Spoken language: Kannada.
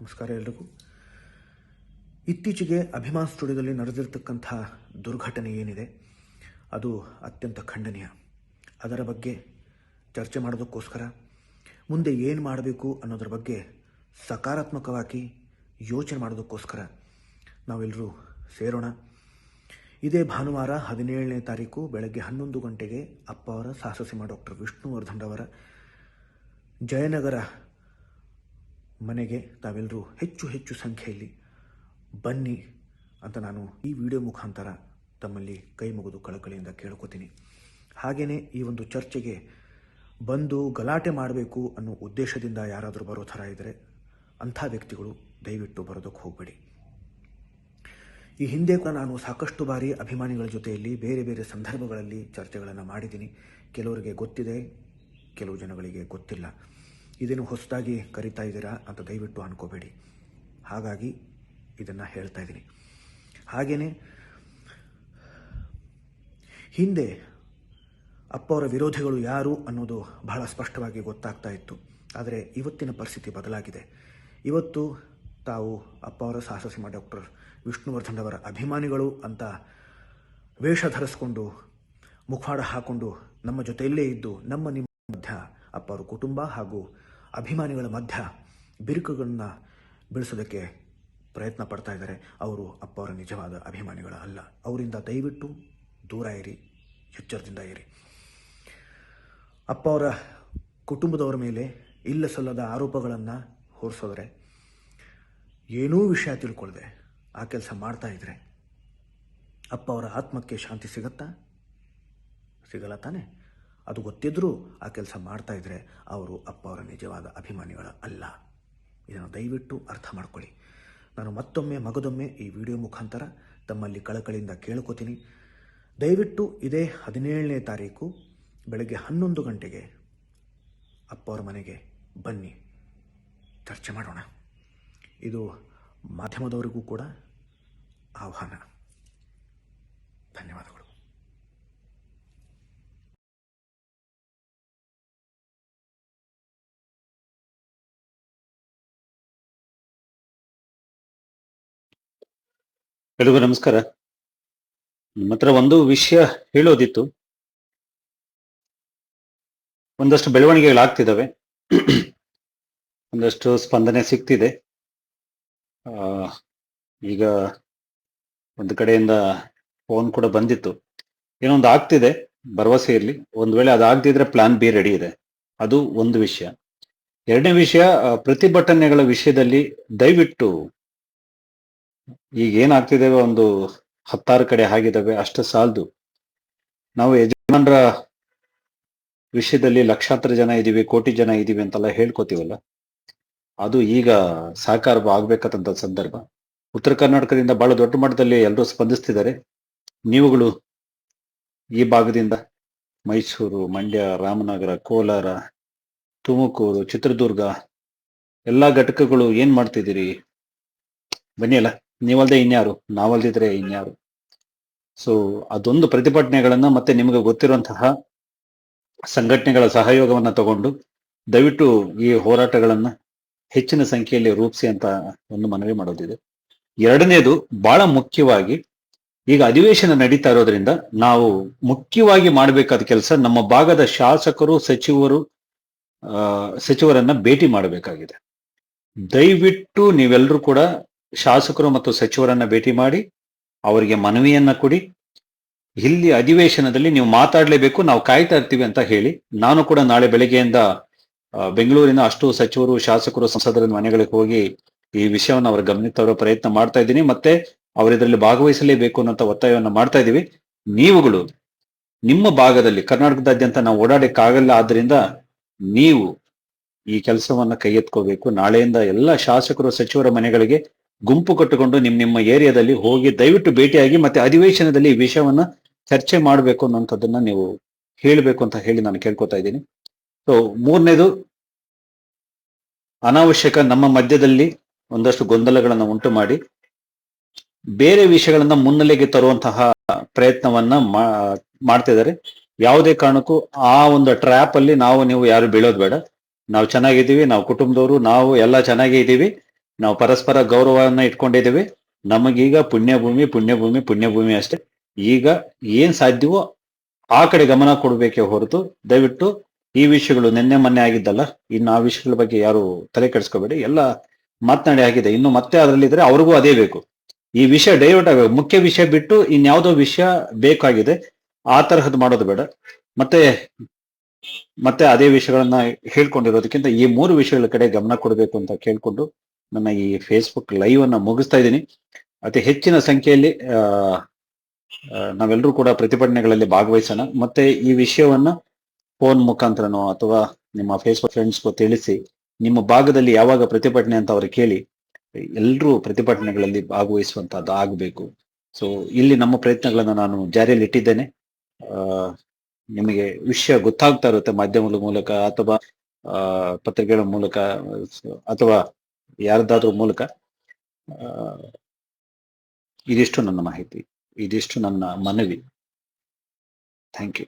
ನಮಸ್ಕಾರ ಎಲ್ರಿಗೂ. ಇತ್ತೀಚೆಗೆ ಅಭಿಮಾನ್ ಸ್ಟುಡಿಯೋದಲ್ಲಿ ನಡೆದಿರ್ತಕ್ಕಂಥ ದುರ್ಘಟನೆ ಏನಿದೆ, ಅದು ಅತ್ಯಂತ ಖಂಡನೀಯ. ಅದರ ಬಗ್ಗೆ ಚರ್ಚೆ ಮಾಡೋದಕ್ಕೋಸ್ಕರ ಮುಂದೆ ಏನು ಮಾಡಬೇಕು ಅನ್ನೋದ್ರ ಬಗ್ಗೆ ಸಕಾರಾತ್ಮಕವಾಗಿ ಯೋಚನೆ ಮಾಡೋದಕ್ಕೋಸ್ಕರ ನಾವೆಲ್ಲರೂ ಸೇರೋಣ. ಇದೇ ಭಾನುವಾರ ಹದಿನೇಳನೇ ತಾರೀಕು ಬೆಳಗ್ಗೆ ಹನ್ನೊಂದು ಗಂಟೆಗೆ ಅಪ್ಪ ಅವರ ಸಾಹಸಸಿಂಹ ಡಾಕ್ಟರ್ ವಿಷ್ಣುವರ್ಧನ್ ಅವರ ಜಯನಗರ ಮನೆಗೆ ತಾವೆಲ್ಲರೂ ಹೆಚ್ಚು ಹೆಚ್ಚು ಸಂಖ್ಯೆಯಲ್ಲಿ ಬನ್ನಿ ಅಂತ ನಾನು ಈ ವಿಡಿಯೋ ಮುಖಾಂತರ ತಮ್ಮಲ್ಲಿ ಕೈ ಮುಗಿದು ಕಳಕಳಿಯಿಂದ ಕೇಳ್ಕೊತೀನಿ. ಹಾಗೆಯೇ ಈ ಒಂದು ಚರ್ಚೆಗೆ ಬಂದು ಗಲಾಟೆ ಮಾಡಬೇಕು ಅನ್ನೋ ಉದ್ದೇಶದಿಂದ ಯಾರಾದರೂ ಬರೋ ಥರ ಇದ್ದರೆ ಅಂಥ ವ್ಯಕ್ತಿಗಳು ದಯವಿಟ್ಟು ಬರೋದಕ್ಕೆ ಹೋಗಬೇಡಿ. ಈ ಹಿಂದೆ ಕೂಡ ನಾನು ಸಾಕಷ್ಟು ಬಾರಿ ಅಭಿಮಾನಿಗಳ ಜೊತೆಯಲ್ಲಿ ಬೇರೆ ಬೇರೆ ಸಂದರ್ಭಗಳಲ್ಲಿ ಚರ್ಚೆಗಳನ್ನು ಮಾಡಿದ್ದೀನಿ. ಕೆಲವರಿಗೆ ಗೊತ್ತಿದೆ, ಕೆಲವು ಜನಗಳಿಗೆ ಗೊತ್ತಿಲ್ಲ. ಇದೇನು ಹೊಸದಾಗಿ ಕರಿತಾ ಇದ್ದೀರಾ ಅಂತ ದಯವಿಟ್ಟು ಅನ್ಕೋಬೇಡಿ. ಹಾಗಾಗಿ ಇದನ್ನು ಹೇಳ್ತಾ ಇದ್ದೀನಿ. ಹಾಗೆಯೇ ಹಿಂದೆ ಅಪ್ಪ ಅವರ ವಿರೋಧಿಗಳು ಯಾರು ಅನ್ನೋದು ಬಹಳ ಸ್ಪಷ್ಟವಾಗಿ ಗೊತ್ತಾಗ್ತಾ ಇತ್ತು. ಆದರೆ ಇವತ್ತಿನ ಪರಿಸ್ಥಿತಿ ಬದಲಾಗಿದೆ. ಇವತ್ತು ತಾವು ಅಪ್ಪ ಅವರ ಸಾಹಸಸಿಂಹ ಡಾಕ್ಟರ್ ವಿಷ್ಣುವರ್ಧನ್ ಅವರ ಅಭಿಮಾನಿಗಳು ಅಂತ ವೇಷ ಧರಿಸ್ಕೊಂಡು, ಮುಖವಾಡ ಹಾಕೊಂಡು ನಮ್ಮ ಜೊತೆಯಲ್ಲೇ ಇದ್ದು ನಮ್ಮ ನಿಮ್ಮ ಮಧ್ಯ ಅಪ್ಪ ಅವರ ಕುಟುಂಬ ಹಾಗೂ ಅಭಿಮಾನಿಗಳ ಮಧ್ಯ ಬಿರುಕುಗಳನ್ನ ಬೆಳೆಸೋದಕ್ಕೆ ಪ್ರಯತ್ನ ಪಡ್ತಾ ಇದ್ದಾರೆ. ಅವರು ಅಪ್ಪ ಅವರ ನಿಜವಾದ ಅಭಿಮಾನಿಗಳ ಅಲ್ಲ. ಅವರಿಂದ ದಯವಿಟ್ಟು ದೂರ ಇರಿ, ಎಚ್ಚರದಿಂದ ಇರಿ. ಅಪ್ಪ ಅವರ ಕುಟುಂಬದವರ ಮೇಲೆ ಇಲ್ಲ ಸಲ್ಲದ ಆರೋಪಗಳನ್ನು ಹೊರಿಸೋದ್ರೆ ಏನೂ ವಿಷಯ ತಿಳ್ಕೊಳ್ದೆ. ಆ ಕೆಲಸ ಮಾಡ್ತಾ ಇದ್ರೆ ಅಪ್ಪ ಅವರ ಆತ್ಮಕ್ಕೆ ಶಾಂತಿ ಸಿಗತ್ತಾ? ಸಿಗಲ್ಲ ತಾನೆ? ಅದು ಗೊತ್ತಿದ್ದರೂ ಆ ಕೆಲಸ ಮಾಡ್ತಾ ಇದ್ರೆ ಅವರು ಅಪ್ಪ ಅವರ ನಿಜವಾದ ಅಭಿಮಾನಿಗಳು ಅಲ್ಲ. ಇದನ್ನು ದಯವಿಟ್ಟು ಅರ್ಥ ಮಾಡ್ಕೊಳ್ಳಿ. ನಾನು ಮತ್ತೊಮ್ಮೆ ಮಗದೊಮ್ಮೆ ಈ ವಿಡಿಯೋ ಮುಖಾಂತರ ತಮ್ಮಲ್ಲಿ ಕಳಕಳಿಯಿಂದ ಕೇಳ್ಕೊತೀನಿ. ದಯವಿಟ್ಟು ಇದೇ ಹದಿನೇಳನೇ ತಾರೀಕು ಬೆಳಗ್ಗೆ ಹನ್ನೊಂದು ಗಂಟೆಗೆ ಅಪ್ಪ ಅವರ ಮನೆಗೆ ಬನ್ನಿ. ಚರ್ಚೆ ಮಾಡೋಣ. ಇದು ಮಾಧ್ಯಮದವರಿಗೂ ಕೂಡ ಆಹ್ವಾನ. ಧನ್ಯವಾದಗಳು. ಎಲ್ರಿಗೂ ನಮಸ್ಕಾರ. ನಿಮ್ಮ ಹತ್ರ ಒಂದು ವಿಷಯ ಹೇಳೋದಿತ್ತು. ಒಂದಷ್ಟು ಬೆಳವಣಿಗೆಗಳಾಗ್ತಿದ್ದಾವೆ ಒಂದಷ್ಟು ಸ್ಪಂದನೆ ಸಿಗ್ತಿದೆ. ಈಗ ಒಂದು ಕಡೆಯಿಂದ ಫೋನ್ ಕೂಡ ಬಂದಿತ್ತು. ಏನೋ ಆಗ್ತಿದೆ ಭರವಸೆ ಇರಲಿ. ಒಂದು ವೇಳೆ ಅದಾಗ್ದಿದ್ರೆ ಪ್ಲಾನ್ ಬಿ ರೆಡಿ ಇದೆ. ಅದು ಒಂದು ವಿಷಯ. ಎರಡನೇ ವಿಷಯ ಪ್ರತಿಭಟನೆಗಳ ವಿಷಯದಲ್ಲಿ ದಯವಿಟ್ಟು ಈಗ ಏನಾಗ್ತಿದ್ದೇವೆ ಒಂದು ಹತ್ತಾರು ಕಡೆ ಆಗಿದ್ದಾವೆ, ಅಷ್ಟು ಸಾಲದು. ನಾವು ಯಜಮಾನರ ವಿಷಯದಲ್ಲಿ ಲಕ್ಷಾಂತರ ಜನ ಇದೀವಿ, ಕೋಟಿ ಜನ ಇದೀವಿ ಅಂತೆಲ್ಲ ಹೇಳ್ಕೊತೀವಲ್ಲ? ಅದು ಈಗ ಸಾಕಾರ ಆಗ್ಬೇಕಂತ ಸಂದರ್ಭ. ಉತ್ತರ ಕರ್ನಾಟಕದಿಂದ ಬಹಳ ದೊಡ್ಡ ಮಟ್ಟದಲ್ಲಿ ಎಲ್ಲರೂ ಸ್ಪಂದಿಸ್ತಿದ್ದಾರೆ. ನೀವುಗಳು ಈ ಭಾಗದಿಂದ ಮೈಸೂರು, ಮಂಡ್ಯ, ರಾಮನಗರ, ಕೋಲಾರ, ತುಮಕೂರು, ಚಿತ್ರದುರ್ಗ, ಎಲ್ಲಾ ಘಟಕಗಳು ಏನ್ ಮಾಡ್ತಿದ್ದೀರಿ? ಬನ್ನಿ ಅಲ್ಲ. ನೀವಲ್ದೆ ಇನ್ಯಾರು, ನಾವಲ್ದಿದ್ರೆ ಇನ್ಯಾರು. ಸೊ ಅದೊಂದು ಪ್ರತಿಭಟನೆಗಳನ್ನ ಮತ್ತೆ ನಿಮಗೆ ಗೊತ್ತಿರುವಂತಹ ಸಂಘಟನೆಗಳ ಸಹಯೋಗವನ್ನ ತಗೊಂಡು ದಯವಿಟ್ಟು ಈ ಹೋರಾಟಗಳನ್ನ ಹೆಚ್ಚಿನ ಸಂಖ್ಯೆಯಲ್ಲಿ ರೂಪಿಸಿ ಅಂತ ಒಂದು ಮನವಿ ಮಾಡೋದಿದೆ. ಎರಡನೇದು ಬಹಳ ಮುಖ್ಯವಾಗಿ ಈಗ ಅಧಿವೇಶನ ನಡೀತಾ ಇರೋದ್ರಿಂದ ನಾವು ಮುಖ್ಯವಾಗಿ ಮಾಡಬೇಕಾದ ಕೆಲಸ ನಮ್ಮ ಭಾಗದ ಶಾಸಕರು, ಸಚಿವರು ಸಚಿವರನ್ನ ಭೇಟಿ ಮಾಡಬೇಕಾಗಿದೆ. ದಯವಿಟ್ಟು ನೀವೆಲ್ಲರೂ ಕೂಡ ಶಾಸಕರು ಮತ್ತು ಸಚಿವರನ್ನ ಭೇಟಿ ಮಾಡಿ ಅವರಿಗೆ ಮನವಿಯನ್ನ ಕೊಡಿ. ಇಲ್ಲಿ ಅಧಿವೇಶನದಲ್ಲಿ ನೀವು ಮಾತಾಡಲೇಬೇಕು, ನಾವು ಕಾಯ್ತಾ ಇರ್ತೀವಿ ಅಂತ ಹೇಳಿ. ನಾನು ಕೂಡ ನಾಳೆ ಬೆಳಗ್ಗೆಯಿಂದ ಬೆಂಗಳೂರಿನ ಅಷ್ಟು ಸಚಿವರು, ಶಾಸಕರು ಸಂಸದರ ಮನೆಗಳಿಗೆ ಹೋಗಿ ಈ ವಿಷಯವನ್ನು ಅವರ ಗಮನಕ್ಕೆ ಪ್ರಯತ್ನ ಮಾಡ್ತಾ ಇದ್ದೀನಿ. ಮತ್ತೆ ಅವರು ಇದರಲ್ಲಿ ಭಾಗವಹಿಸಲೇಬೇಕು ಅನ್ನೋ ಒತ್ತಾಯವನ್ನ ಮಾಡ್ತಾ ಇದ್ದೀವಿ. ನೀವುಗಳು ನಿಮ್ಮ ಭಾಗದಲ್ಲಿ, ಕರ್ನಾಟಕದಾದ್ಯಂತ ನಾವು ಓಡಾಡಕ್ಕಾಗಲ್ಲ ಆದ್ರಿಂದ ನೀವು ಈ ಕೆಲಸವನ್ನ ಕೈ ಎತ್ಕೋಬೇಕು ನಾಳೆಯಿಂದ ಎಲ್ಲ ಶಾಸಕರು, ಸಚಿವರ ಮನೆಗಳಿಗೆ ಗುಂಪು ಕಟ್ಟಿಕೊಂಡು ನಿಮ್ ನಿಮ್ಮ ಏರಿಯಾದಲ್ಲಿ ಹೋಗಿ ದಯವಿಟ್ಟು ಭೇಟಿಯಾಗಿ ಮತ್ತೆ ಅಧಿವೇಶನದಲ್ಲಿ ಈ ವಿಷಯವನ್ನ ಚರ್ಚೆ ಮಾಡಬೇಕು ಅನ್ನೋಂಥದ್ದನ್ನ ನೀವು ಹೇಳಬೇಕು ಅಂತ ಹೇಳಿ ನಾನು ಕೇಳ್ಕೊತಾ ಇದ್ದೀನಿ. ಸೊ ಮೂರನೇದು, ಅನಾವಶ್ಯಕ ನಮ್ಮ ಮಧ್ಯದಲ್ಲಿ ಒಂದಷ್ಟು ಗೊಂದಲಗಳನ್ನು ಉಂಟು ಮಾಡಿ ಬೇರೆ ವಿಷಯಗಳನ್ನ ಮುನ್ನೆಲೆಗೆ ತರುವಂತಹ ಪ್ರಯತ್ನವನ್ನ ಮಾ- ಮಾಡ್ತಿದ್ದಾರೆ ಯಾವುದೇ ಕಾರಣಕ್ಕೂ ಆ ಒಂದು ಟ್ರ್ಯಾಪ್ ಅಲ್ಲಿ ನಾವು, ನೀವು ಯಾರು ಬೀಳೋದು ಬೇಡ. ನಾವು ಚೆನ್ನಾಗಿದ್ದೀವಿ, ನಾವು ಕುಟುಂಬದವರು, ನಾವು ಎಲ್ಲ ಚೆನ್ನಾಗೇ ಇದ್ದೀವಿ. ನಾವು ಪರಸ್ಪರ ಗೌರವವನ್ನ ಇಟ್ಕೊಂಡಿದ್ದೇವೆ. ನಮಗೀಗ ಪುಣ್ಯಭೂಮಿ ಪುಣ್ಯಭೂಮಿ ಪುಣ್ಯಭೂಮಿ ಅಷ್ಟೇ. ಈಗ ಏನ್ ಸಾಧ್ಯವೋ ಆ ಕಡೆ ಗಮನ ಕೊಡಬೇಕೇ ಹೊರತು ದಯವಿಟ್ಟು ಈ ವಿಷಯಗಳು ನಿನ್ನೆ ಮೊನ್ನೆ ಆಗಿದ್ದಲ್ಲ, ಇನ್ನು ಆ ವಿಷಯಗಳ ಬಗ್ಗೆ ಯಾರು ತಲೆ ಕೆಡಿಸ್ಕೋಬೇಡಿ. ಎಲ್ಲ ಮಾತನಾಡಿ ಆಗಿದೆ ಇನ್ನು ಮತ್ತೆ ಅದರಲ್ಲಿದ್ರೆ ಅವ್ರಿಗೂ ಅದೇ ಬೇಕು. ಈ ವಿಷಯ ಡೈವರ್ಟ್ ಆಗಬೇಕು. ಮುಖ್ಯ ವಿಷಯ ಬಿಟ್ಟು ಇನ್ಯಾವುದೋ ವಿಷಯ ಬೇಕಾಗಿದೆ, ಆ ತರಹದ್ ಮಾಡೋದು ಬೇಡ. ಮತ್ತೆ ಮತ್ತೆ ಅದೇ ವಿಷಯಗಳನ್ನ ಹೇಳ್ಕೊಂಡಿರೋದಕ್ಕಿಂತ ಈ ಮೂರು ವಿಷಯಗಳ ಕಡೆ ಗಮನ ಕೊಡಬೇಕು ಅಂತ ಕೇಳ್ಕೊಂಡು ನನ್ನ ಈ ಫೇಸ್ಬುಕ್ ಲೈವ್ ಅನ್ನ ಮುಗಿಸ್ತಾ ಇದ್ದೀನಿ. ಅತಿ ಹೆಚ್ಚಿನ ಸಂಖ್ಯೆಯಲ್ಲಿ ನಾವೆಲ್ಲರೂ ಕೂಡ ಪ್ರತಿಭಟನೆಗಳಲ್ಲಿ ಭಾಗವಹಿಸೋಣ. ಮತ್ತೆ ಈ ವಿಷಯವನ್ನ ಫೋನ್ ಮುಖಾಂತರನೋ ಅಥವಾ ನಿಮ್ಮ ಫೇಸ್ಬುಕ್ ಫ್ರೆಂಡ್ಸ್ಗೂ ತಿಳಿಸಿ, ನಿಮ್ಮ ಭಾಗದಲ್ಲಿ ಯಾವಾಗ ಪ್ರತಿಭಟನೆ ಅಂತ ಅವ್ರು ಕೇಳಿ ಎಲ್ಲರೂ ಪ್ರತಿಭಟನೆಗಳಲ್ಲಿ ಭಾಗವಹಿಸುವಂತಹದ್ದು ಆಗಬೇಕು. ಸೊ ಇಲ್ಲಿ ನಮ್ಮ ಪ್ರಯತ್ನಗಳನ್ನು ನಾನು ಜಾರಿಯಲ್ಲಿ ಇಟ್ಟಿದ್ದೇನೆ. ನಿಮಗೆ ವಿಷಯ ಗೊತ್ತಾಗ್ತಾ ಇರುತ್ತೆ ಮಾಧ್ಯಮಗಳ ಮೂಲಕ ಅಥವಾ ಪತ್ರಿಕೆಗಳ ಮೂಲಕ, ಅಥವಾ ಯಾರದಾದ್ರೂ ಮೂಲಕ ಇದಿಷ್ಟು ನನ್ನ ಮಾಹಿತಿ ಇದಿಷ್ಟು ನನ್ನ ಮನವಿ. Thank you